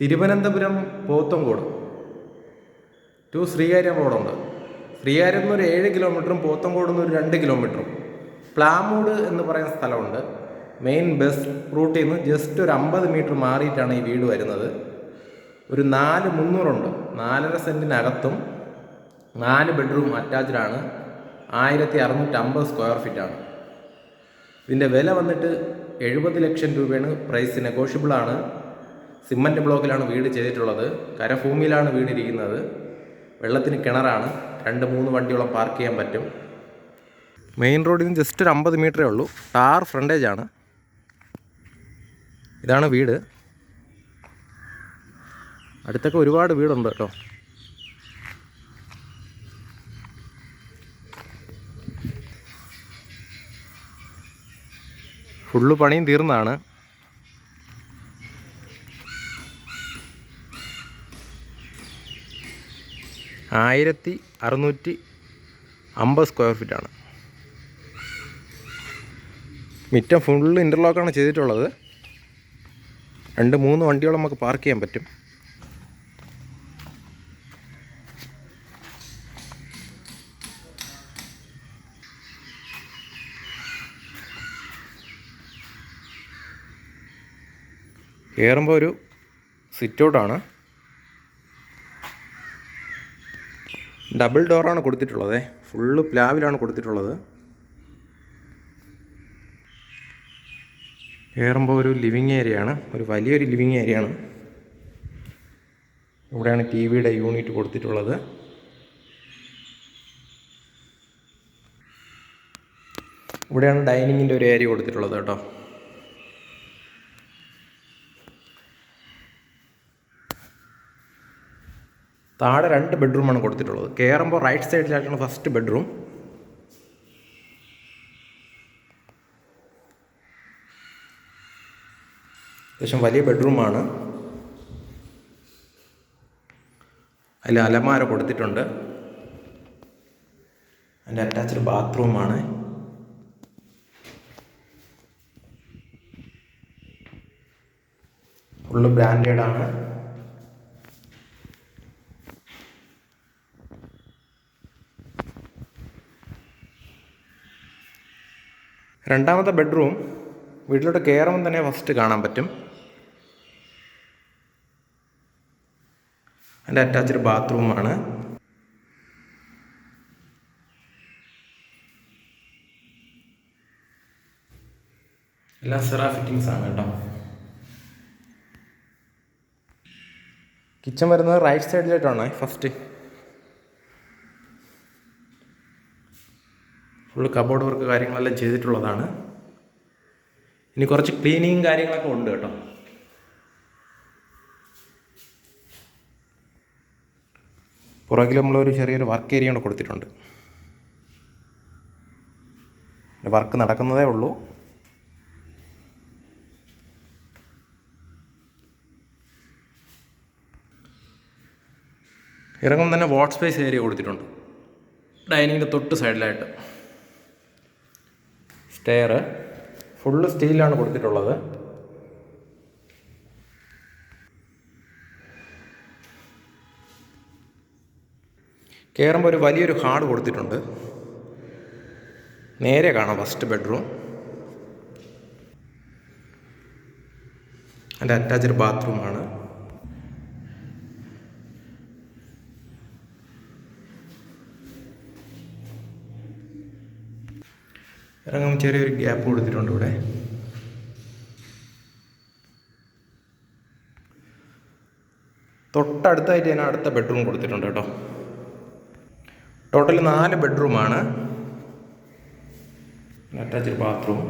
Thiruvananthapuram Pothencode to Sreekaryam റോഡുണ്ട്. ശ്രീകാര്യം നിന്ന് ഒരു ഏഴ് കിലോമീറ്ററും പോത്തങ്കോട് നിന്ന് ഒരു രണ്ട് കിലോമീറ്ററും പ്ലാമൂട് എന്ന് പറയുന്ന സ്ഥലമുണ്ട്. മെയിൻ ബസ് റൂട്ടിൽ നിന്ന് ജസ്റ്റ് ഒരു അമ്പത് മീറ്റർ മാറിയിട്ടാണ് ഈ വീട് വരുന്നത്. ഒരു നാല് മുന്നൂറുണ്ട്. നാലര സെന്റിനകത്തും നാല് ബെഡ്റൂം അറ്റാച്ച്ഡാണ് ആയിരത്തി അറുന്നൂറ്റമ്പത് സ്ക്വയർ ഫീറ്റാണ് ഇതിന്റെ വില വന്നിട്ട് എഴുപത് ലക്ഷം രൂപയാണ്. പ്രൈസ് നെഗോഷ്യബിൾ സിമന്റ് ബ്ലോക്കിലാണ് വീട് ചെയ്തിട്ടുള്ളത്. കരഭൂമിയിലാണ് വീടിരിക്കുന്നത്. വെള്ളത്തിന് കിണറാണ്. രണ്ട് മൂന്ന് വണ്ടിയോളം പാർക്ക് ചെയ്യാൻ പറ്റും. മെയിൻ റോഡിൽ നിന്ന് ജസ്റ്റ് ഒരു അമ്പത് മീറ്ററേ ഉള്ളൂ. ടാർ ഫ്രണ്ടേജ് ആണ്. ഇതാണ് വീട്. അടുത്തൊക്കെ ഒരുപാട് വീടുണ്ട് കേട്ടോ. ഫുള്ള് പണിയും തീർന്നതാണ് ആയിരത്തി അറുന്നൂറ്റി അമ്പത് സ്ക്വയർ ഫീറ്റാണ് മിറ്റം ഫുള്ള് ഇന്റർലോക്കാണ് ചെയ്തിട്ടുള്ളത്. രണ്ട് മൂന്ന് വണ്ടിയോളം നമുക്ക് പാർക്ക് ചെയ്യാൻ പറ്റും. കയറുമ്പോൾ ഒരു സിറ്റ് ഔട്ടാണ് ഡബിൾ ഡോറാണ് കൊടുത്തിട്ടുള്ളത്. ഫുള്ള് പ്ലാവിലാണ് കൊടുത്തിട്ടുള്ളത്. കയറുമ്പോൾ ഒരു ലിവിങ് ഏരിയയാണ് ഒരു വലിയൊരു ലിവിങ് ഏരിയയാണ് ഇവിടെയാണ് ടി വിയുടെ യൂണിറ്റ് കൊടുത്തിട്ടുള്ളത്. ഇവിടെയാണ് ഡൈനിങ്ങിന്റെ ഒരു ഏരിയ കൊടുത്തിട്ടുള്ളത് കേട്ടോ. താഴെ രണ്ട് ബെഡ്റൂമാണ് കൊടുത്തിട്ടുള്ളത്. കയറുമ്പോൾ റൈറ്റ് സൈഡിലായിട്ടാണ് ഫസ്റ്റ് ബെഡ്റൂം അത്യാവശ്യം വലിയ ബെഡ്റൂമാണ് അതിൽ അലമാര കൊടുത്തിട്ടുണ്ട്. അതിന്റെ അറ്റാച്ച്ഡ് ബാത്റൂമാണ് ഫുള്ള് ബ്രാൻഡഡ് ആണ്. രണ്ടാമത്തെ ബെഡ്റൂം വീട്ടിലോട്ട് കയറുമ്പോൾ തന്നെ ഫസ്റ്റ് കാണാൻ പറ്റും. അതിന്റെ അറ്റാച്ച്ഡ് ബാത്റൂമാണ് എല്ലാ സെറ ഫിറ്റിങ്സ് ആണ് കേട്ടോ. കിച്ചൺ വരുന്നത് റൈറ്റ് സൈഡിലായിട്ടാണ് ഫസ്റ്റ് ഫുള്ള് കബോർഡ് വർക്ക് കാര്യങ്ങളെല്ലാം ചെയ്തിട്ടുള്ളതാണ്. ഇനി കുറച്ച് ക്ലീനിങ്ങും കാര്യങ്ങളൊക്കെ ഉണ്ട് കേട്ടോ. പുറകിൽ നമ്മളൊരു ചെറിയൊരു വർക്ക് ഏരിയ കൂടെ കൊടുത്തിട്ടുണ്ട്. വർക്ക് നടക്കുന്നതേ ഉള്ളൂ. ഇറങ്ങുമ്പോൾ തന്നെ വാട്ട് സ്പേസ് ഏരിയ കൊടുത്തിട്ടുണ്ട്. ഡൈനിങ്ങിന്റെ തൊട്ട് സൈഡിലായിട്ട് സ്റ്റെയർ ഫുള്ള് സ്റ്റീലാണ് കൊടുത്തിട്ടുള്ളത്. കയറുമ്പോൾ ഒരു വലിയൊരു ഹാൾ കൊടുത്തിട്ടുണ്ട്. നേരെ കാണാം ഫസ്റ്റ് ബെഡ്റൂം അതിന്റെ അറ്റാച്ച്ഡ് ബാത്റൂമാണ് ഇറങ്ങുമ്പോൾ ചെറിയൊരു ഗ്യാപ്പ് കൊടുത്തിട്ടുണ്ട് ഇവിടെ. തൊട്ടടുത്തായിട്ട് ഞാൻ അടുത്ത ബെഡ്റൂം കൊടുത്തിട്ടുണ്ട് കേട്ടോ. ടോട്ടൽ നാല് ബെഡ്റൂമാണ്. Attached bathroom.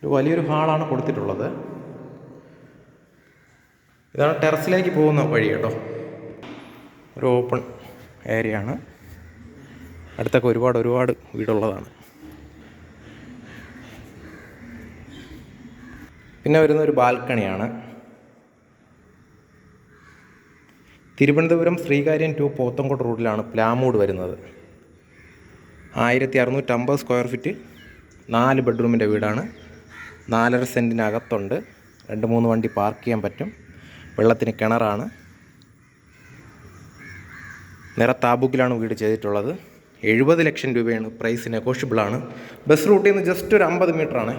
ഒരു വലിയൊരു ഹാളാണ് കൊടുത്തിട്ടുള്ളത്. ഇതാണ് ടെറസിലേക്ക് പോകുന്ന വഴി കേട്ടോ. ഒരു ഓപ്പൺ ഏരിയ ആണ് അടുത്തൊക്കെ ഒരുപാട് ഒരുപാട് വീടുള്ളതാണ്. പിന്നെ വരുന്ന ഒരു ബാൽക്കണിയാണ്. തിരുവനന്തപുരം ശ്രീകാര്യം ടു പോത്തങ്കോട് റോഡിലാണ് പ്ലാമൂട് വരുന്നത്. ആയിരത്തി അറുന്നൂറ്റമ്പത് സ്ക്വയർ ഫീറ്റ് നാല് ബെഡ്റൂമിന്റെ വീടാണ്. നാലര സെന്റിനകത്തുണ്ട്. രണ്ട് മൂന്ന് വണ്ടി പാർക്ക് ചെയ്യാൻ പറ്റും. വെള്ളത്തിന് കിണറാണ്. നിറ താബൂക്കിലാണ് വീട് ചെയ്തിട്ടുള്ളത്. എഴുപത് ലക്ഷം രൂപയാണ് പ്രൈസ് നെഗോഷ്യബിളാണ് ബസ് റൂട്ടിൽ നിന്ന് ജസ്റ്റ് ഒരു അമ്പത് മീറ്ററാണ്